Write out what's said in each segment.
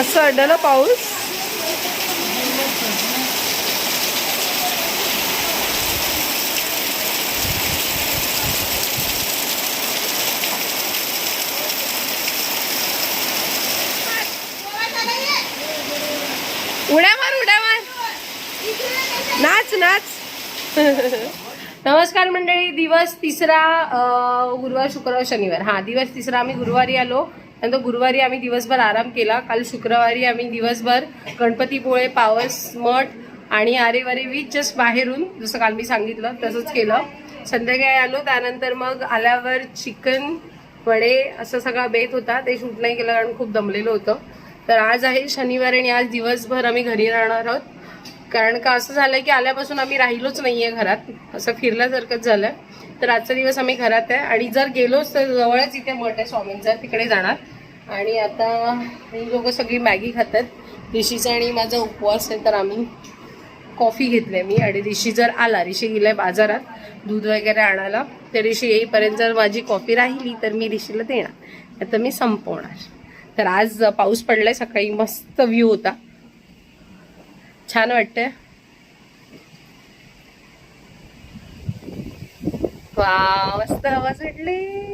असं अडलं पाऊस. उड्या मार उड्या मार नाच नाच. नमस्कार मंडळी दिवस तिसरा गुरुवार शुक्रवार शनिवार. हा दिवस तिसरा आम्ही गुरुवारी आलो. नंतर गुरुवारी आम्ही दिवसभर आराम केला. काल शुक्रवारी आम्ही दिवसभर गणपतीपुळे पावस मठ आणि आरेवारे वीज जस्ट बाहेरून जसं काल मी सांगितलं तसंच केलं. संध्याकाळी आलो त्यानंतर मग आल्यावर चिकन वडे असं सगळा बेत होता. ते शूट नाही केलं कारण खूप दमलेलं होतं. तर आज आहे शनिवार आणि आज दिवसभर आम्ही घरी राहणार आहोत. कारण का असं झालं की आल्यापासून आम्ही राहिलोच नाहीये घरात. असं फिरल्यासारखंच झालं तर आजचा दिवस आम्ही घरात आहे. आणि जर गेलोच तर जवळच इथे मठ आहे स्वामींचा. तिकडे जाणार. आणि आता ही लोक सगळी मॅगी खातात. ऋषीचा आणि माझा उपवास आहे तर आम्ही कॉफी घेतली मी. आणि ऋषी जर आला ऋषी गेलाय बाजारात दूध वगैरे आणायला तर ऋषी येईपर्यंत जर माझी कॉफी राहिली तर मी ऋषीला देणार. आता मी संपवणार. तर आज पाऊस पडलाय सकाळी मस्त व्ह्यू होता. छान वाटतंय. वा मस्त हवा सुटली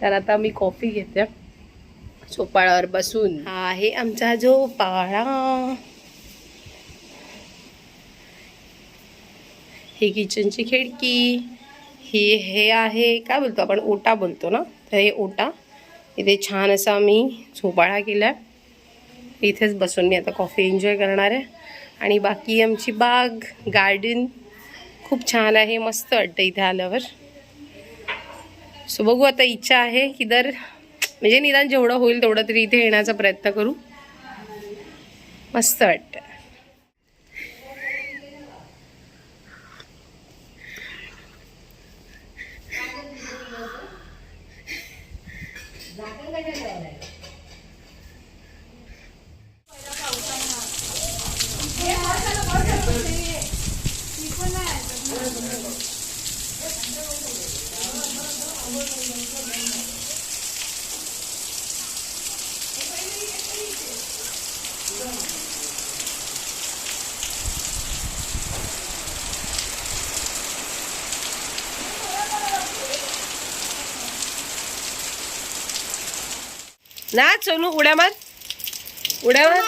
तर आता मी कॉफी घेते. झोपाळावर बसून. हा आहे आमचा झोपाळा ही किचनची खिडकी. ही हे आहे काय बोलतो आपण? ओटा बोलतो ना? तर हे ओटा. इथे छान असा मी झोपाळा केला इथेच बसून मी आता कॉफी एन्जॉय करणार आहे. आणि बाकी आमची बाग गार्डन खूप छान आहे मस्त वाटतं इथे आल्यावर. सो बघू आता इच्छा आहे की दर म्हणजे निदान जेवढं होईल तेवढं तरी इथे येण्याचा प्रयत्न करू. मस्त वाटतं. ना सोनू उड्या मार. उड्या मार.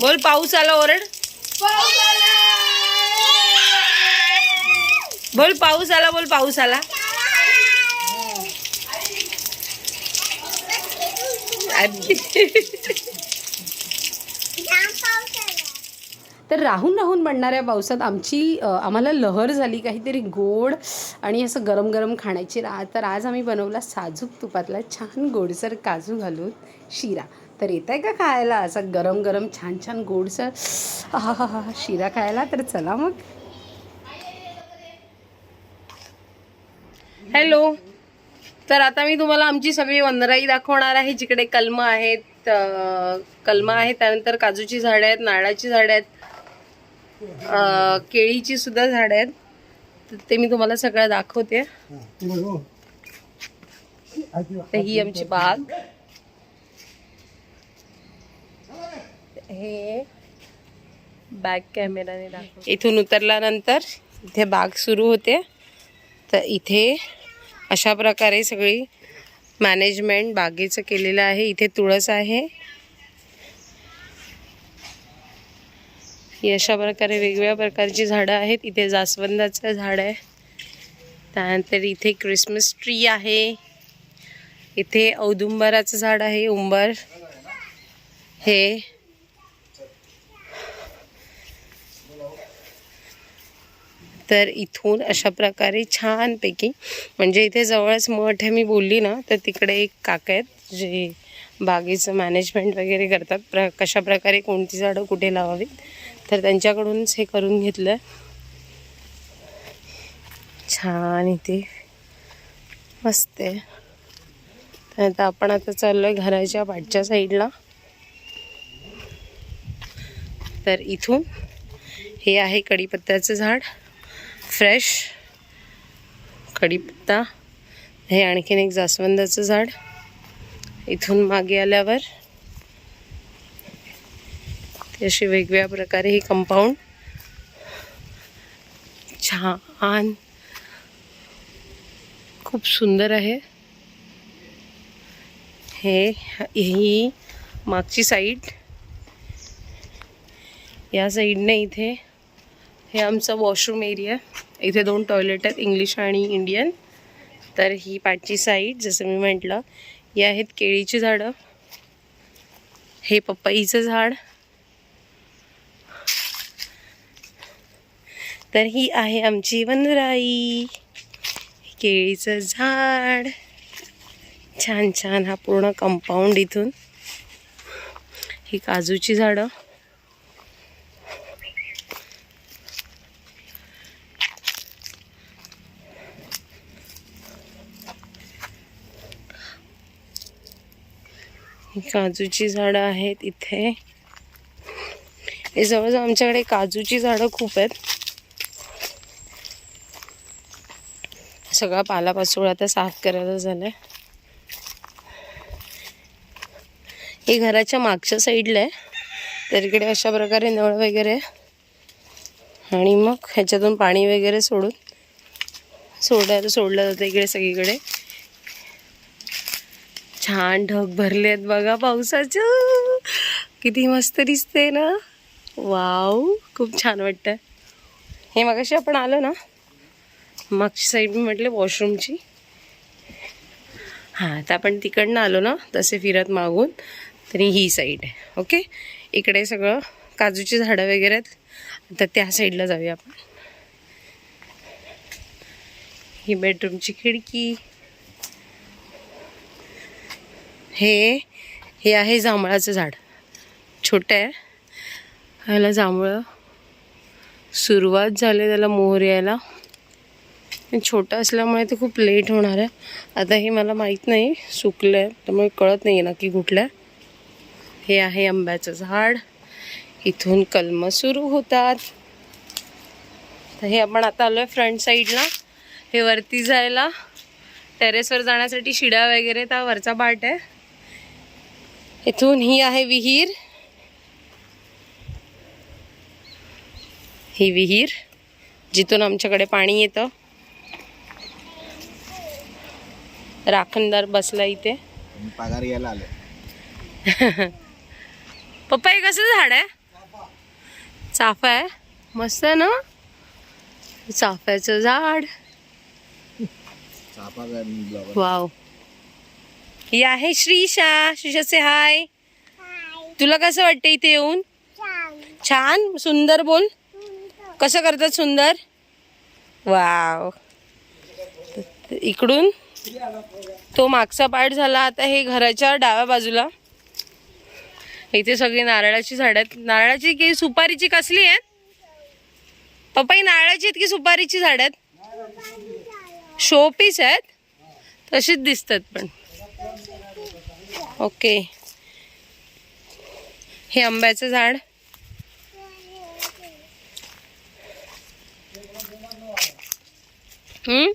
बोल पाऊस आला ओरड. बोल पाऊस आला बोल पाऊस आला. तर राहून राहून पडणाऱ्या पावसात आमची आम्हाला लहर झाली काहीतरी गोड आणि असं गरम गरम खाण्याची रा तर आज आम्ही बनवला साजूक तुपातला छान गोडसर काजू घालून शिरा. तर येत आहे का खायला? असं गरम गरम छान छान गोडसर. हा हा हा शिरा खायला? तर चला मग. हॅलो. तर आता मी तुम्हाला आमची सगळी वनराई दाखवणार आहे जिकडे कलम आहेत कलम आहेत त्यानंतर काजूची झाडं आहेत नारळाची झाडं आहेत केळीची सुद्धा झाडं आहेत. तर ते मी तुम्हाला सगळं दाखवते. तर ही आमची बाग. हे बॅक कॅमेराने दाखव. इथून उतरल्यानंतर इथे बाग सुरू होते. तर इथे अशा प्रकारे सगळी मॅनेजमेंट बागेचं केलेलं आहे. इथे तुळस आहे. ही अशा प्रकारे वेगवेगळ्या प्रकारची झाडं आहेत. इथे जास्वंदाचं झाड आहे. त्यानंतर इथे क्रिसमस ट्री आहे. इथे औदुंबराचं झाड आहे. उंबर. हे तर इथून अशा प्रकारे छानपैकी म्हणजे इथे जवळच मठ आहे मी बोलली ना तर तिकडे एक काका आहेत जे बागेचं मॅनेजमेंट वगैरे करतात. प्र कशा प्रकारे कोणती झाडं कुठे लावावीत तर त्यांच्याकडूनच हे करून घेतलं. छान इथे. मस्त आहे. तर आता आपण आता चाललो आहे घराच्या पाठच्या साईडला. तर इथून हे आहे कढीपत्त्याचं झाड. फ्रेश कढीपत्ता. हे आणखीन एक जास्वंदाचं झाड. इथून मागे आल्यावर ते असे वेगवेगळ्या प्रकारे ही कंपाऊंड छान. खूप सुंदर आहे. हे ही मागची साईड या साईडने इथे हे आमचं वॉशरूम एरिया इथे दोन टॉयलेट आहेत इंग्लिश आणि इंडियन. तर ही पाठची साईड जसं मी म्हटलं ही आहेत केळीची झाडं. हे पपईचं झाड. तर ही आहे आमची वनराई. केळीचं झाड. छान छान हा पूर्ण कंपाऊंड इथून. ही काजूची झाडं. काजूची झाडं आहेत इथे. हे जवळजवळ आमच्याकडे काजूची झाडं खूप आहेत. सगळा पालापाचोळा आता साफ करायला झालाय. हे घराच्या मागच्या साईडला आहे. तर इकडे अशा प्रकारे नळ वगैरे. आणि मग ह्याच्यातून पाणी वगैरे सोडून सोडायला सोडलं जातं इकडे सगळीकडे. छान ढग भरले आहेत बघा पावसाचं. किती मस्त दिसते ना. वाव खूप छान वाटतं हे मगाशी आपण आलो ना मागची साईड मी म्हटले वॉशरूमची हां तर आपण तिकडनं आलो ना तसे फिरत मागून तरी ही साईड आहे ओके इकडे सगळं काजूची झाडं वगैरे आहेत तर त्या साईडला जाऊया आपण. ही बेडरूमची खिडकी. हे हे आहे जांभळाचं झाड. छोटं आहे. ह्याला जांभळं सुरुवात झाली त्याला मोहर यायला. छोटं असल्यामुळे ते खूप लेट होणार आहे. आता हे मला माहीत नाही सुकलं आहे त्यामुळे कळत नाही आहे नक्की कुठलं हे आहे आंब्याचं झाड. इथून कलमं सुरू होतात. तर हे आपण आता आलो आहे फ्रंट साईडला हे वरती जायला. टेरेसवर जाण्यासाठी शिड्या वगैरे त्या वरचा पार्ट आहे. इथून ही आहे विहीर. ही विहीर जिथून आमच्याकडे पाणी येतं. राखणदार बसला इथे. पगार घ्यायला आलो पप्पा हे कसं झाड आहे? चाफा आहे? मस्त आहे ना? चाफ्याचं झाड. वाव. ही आहे श्रीशा श्रीशाचे हाय तुला कसं वाटतं इथे येऊन? छान. सुंदर बोल. कसं करतात सुंदर? वाव. इकडून तो मागचा पार्ट झाला. आता हे घराच्या डाव्या बाजूला. इथे सगळी नारळाची झाड आहेत. नारळाची की सुपारीची कसली आहेत? पप्पा ही नारळाची आहेत की सुपारीची झाड आहेत? शोपीस आहेत. तशीच दिसतात पण. ओके. हे आंब्याचं झाड. हम्म?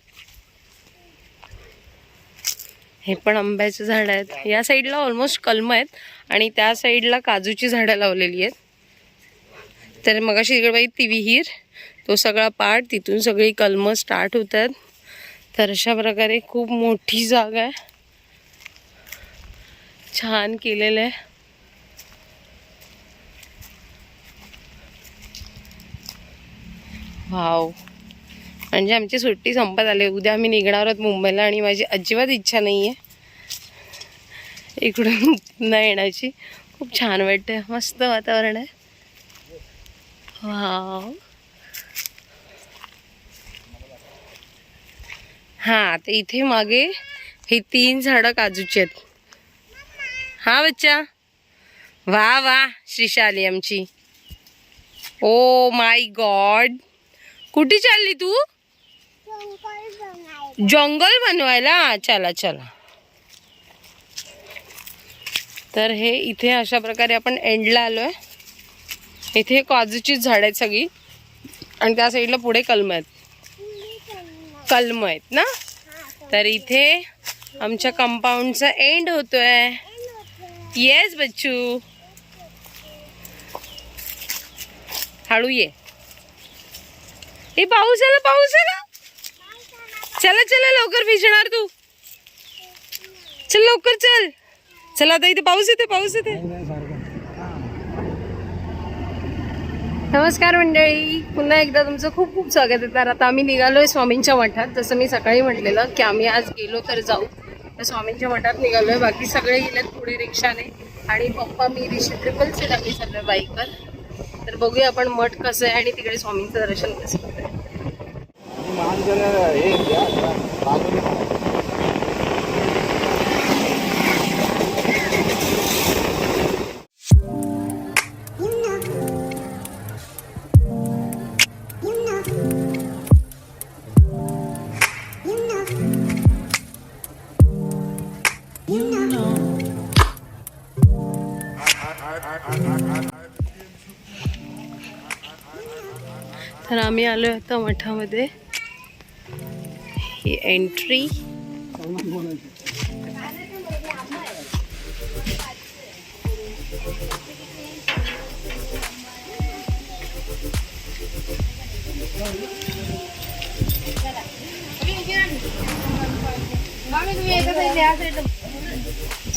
हे पण आंब्याचं झाड आहेत. या साईडला ऑलमोस्ट कलम आहेत आणि त्या साईडला काजूची झाडं लावलेली आहेत. तर मग अशी इकडे ती विहीर तो सगळा पार्ट तिथून सगळी कलमं स्टार्ट होतात. तर अशा प्रकारे खूप मोठी जागा आहे. छान केलेलं आहे. वाव. म्हणजे आमची सुट्टी संपत आली. उद्या आम्ही निघणार आहोत मुंबईला आणि माझी अजिबात इच्छा नाही आहे इकडून न येण्याची. खूप छान वाटते मस्त वातावरण आहे. वाव. हां तर इथे मागे हे तीन झाडं काजूची आहेत. हा बच्चा. वा वा श्रीशाली आमची. Oh my god. कुठे चालली तू? जंगल बनवायला? चला चला. तर हे इथे अशा प्रकारे आपण एंडला आलो आहे इथे काजूचीच झाड आहेत सगळी. आणि त्या साईडला पुढे कलम आहेत. कलम आहेत ना? तर इथे आमच्या कंपाऊंडचा एंड होतोय. येस बच्चू. हळू ये. हे पाऊस आला पाऊस आला. चला चला लवकर भिजणार तू. चल लवकर चल. चला आता इथे पाऊस येते पाऊस येते नमस्कार मंडळी. पुन्हा एकदा तुमचं खूप खूप स्वागत आहे. तर आता आम्ही निघालोय स्वामींच्या मठात. जसं मी सकाळी म्हटलेलं की आम्ही आज गेलो तर जाऊ. तर स्वामींच्या मठात निघालो आहे बाकी सगळे गेलेत पुढे रिक्षाने. आणि पप्पा मी रिशी ट्रिपल सीट आम्ही आहे बाईकवर. तर बघूया आपण मठ कसं आहे आणि तिकडे स्वामींचं दर्शन कसं आहे आम्ही आलोय आता मठामध्ये. ही एंट्री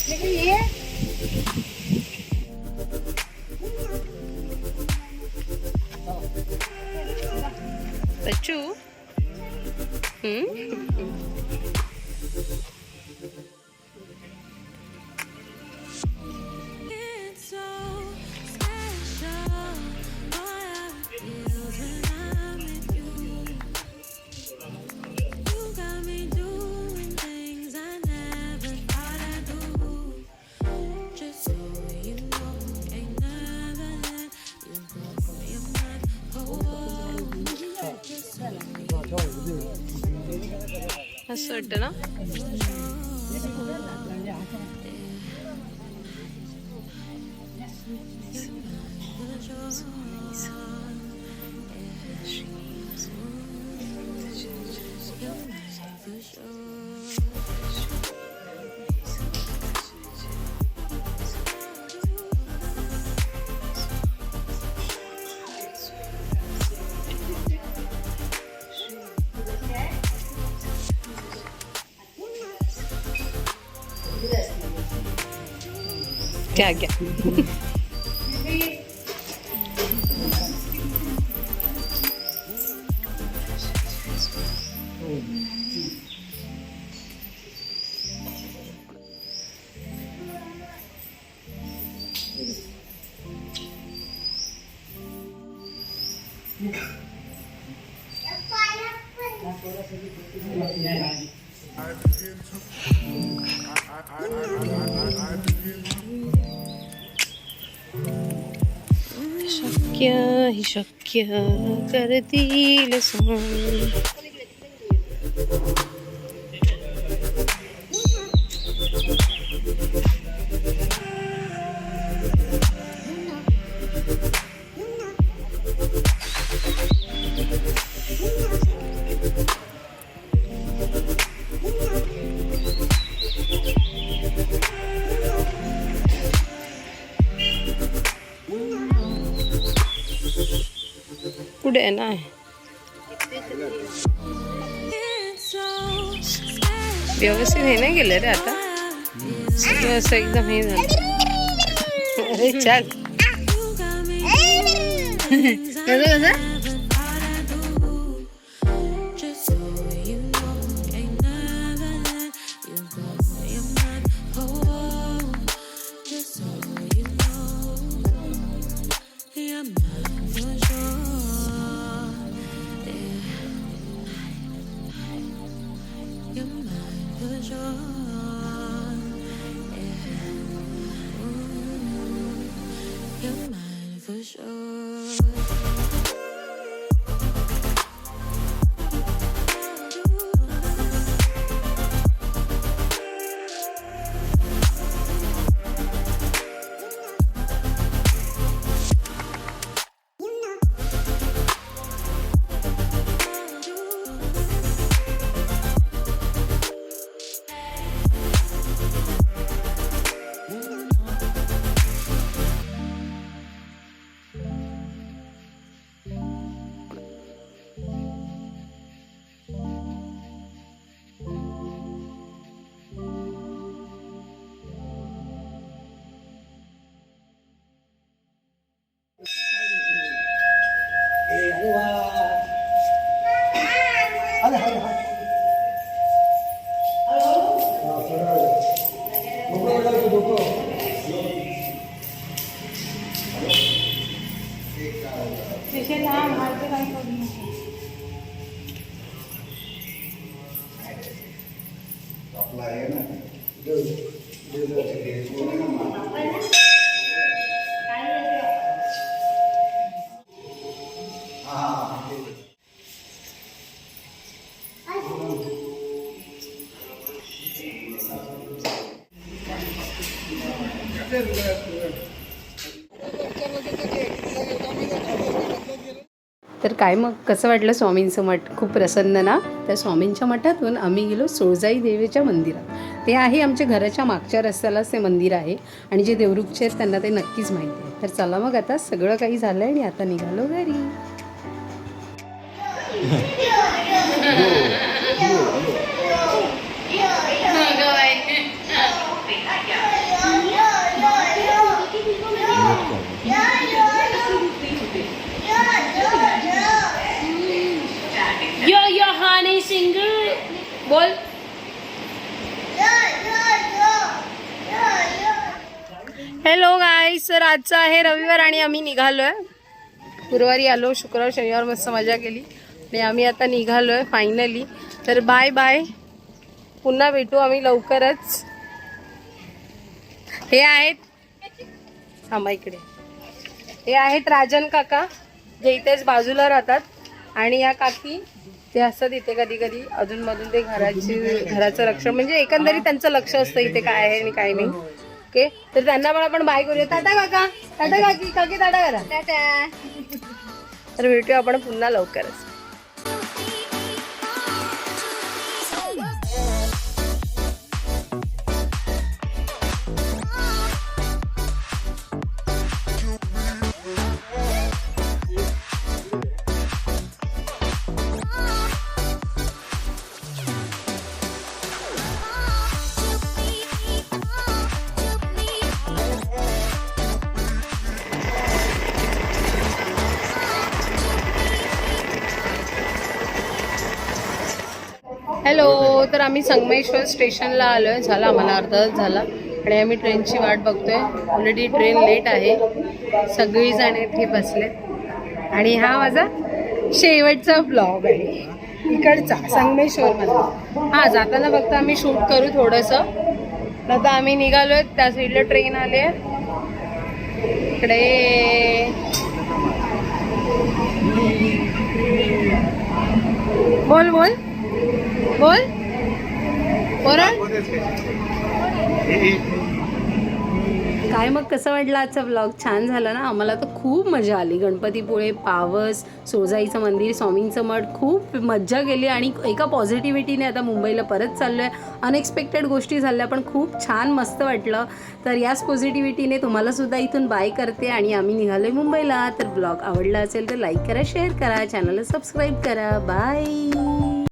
बच्चू असं वाटतं ना? ଆଜ୍ଞା शक्य ही शक्य करतील सोंग आहे ना. व्यवस्थित हे नाही गेलं रे आता सगळं असं एकदम हे झालं अरे चल You got 哎呀 तर काय मग? कसं वाटलं स्वामींचं मठ? खूप प्रसन्न ना? त्या स्वामींच्या मठातून आम्ही गेलो सोळजाई देवीच्या मंदिरात. ते आहे आमच्या घराच्या मागच्या रस्त्यालाच ते मंदिर आहे आणि जे देवरुखचे आहेत त्यांना ते नक्कीच माहिती आहे. तर चला मग आता सगळं काही झालं आणि आता निघालो घरी. हो, हो यो यो हानी सिंग बोल हॅलो गाईस तर आजचा आहे रविवार आणि आम्ही निघालोय. गुरुवारी आलो शुक्रवार शनिवार मस्त मजा केली. आणि आम्ही आता निघालोय फायनली तर बाय बाय पुन्हा भेटू आम्ही लवकरच. हे आहेत थांबा इकडे. हे आहेत राजन काका जे इथेच बाजूला राहतात. आणि या काकी ते असतात इथे कधी कधी अधूनमधून ते घराची घराचं रक्षण. म्हणजे एकंदरीत त्यांचं लक्ष असतं इथे काय आहे आणि काय नाही. ओके? तर त्यांना पण आपण बाय करूया. टाटा काका. टाटा काकी काकी टाटा करा. तर भेटूया आपण पुन्हा लवकरच. तर आम्ही संगमेश्वर स्टेशनला आलो आहे झाला आम्हाला अर्धा तास झाला. आणि आम्ही ट्रेनची वाट बघतोय. ऑलरेडी ट्रेन लेट आहे. सगळीजण इथे बसले. आणि हा माझा शेवटचा ब्लॉग आहे. इकडचा संगमेश्वरमध्ये हां जाताना फक्त आम्ही शूट करू थोडंसं. आता आम्ही निघालो आहे त्या साईडला ट्रेन आली आहे. इकडे बोल बोल. बोल. काय मग कसं वाटलं आजचा ब्लॉग छान झाला ना? आम्हाला तर खूप मजा आली. गणपतीपुळे पावस सोजाईचं मंदिर स्वामींचं मठ खूप मज्जा केली आणि एका पॉझिटिव्हिटीने आता मुंबईला परत चाललो आहे अनएक्सपेक्टेड गोष्टी झाल्या पण खूप छान मस्त वाटलं. तर याच पॉझिटिव्हिटीने तुम्हालासुद्धा इथून बाय करते आणि आम्ही निघालो आहे मुंबईला. तर ब्लॉग आवडला असेल तर लाईक करा शेअर करा चॅनलला सबस्क्राईब करा. बाय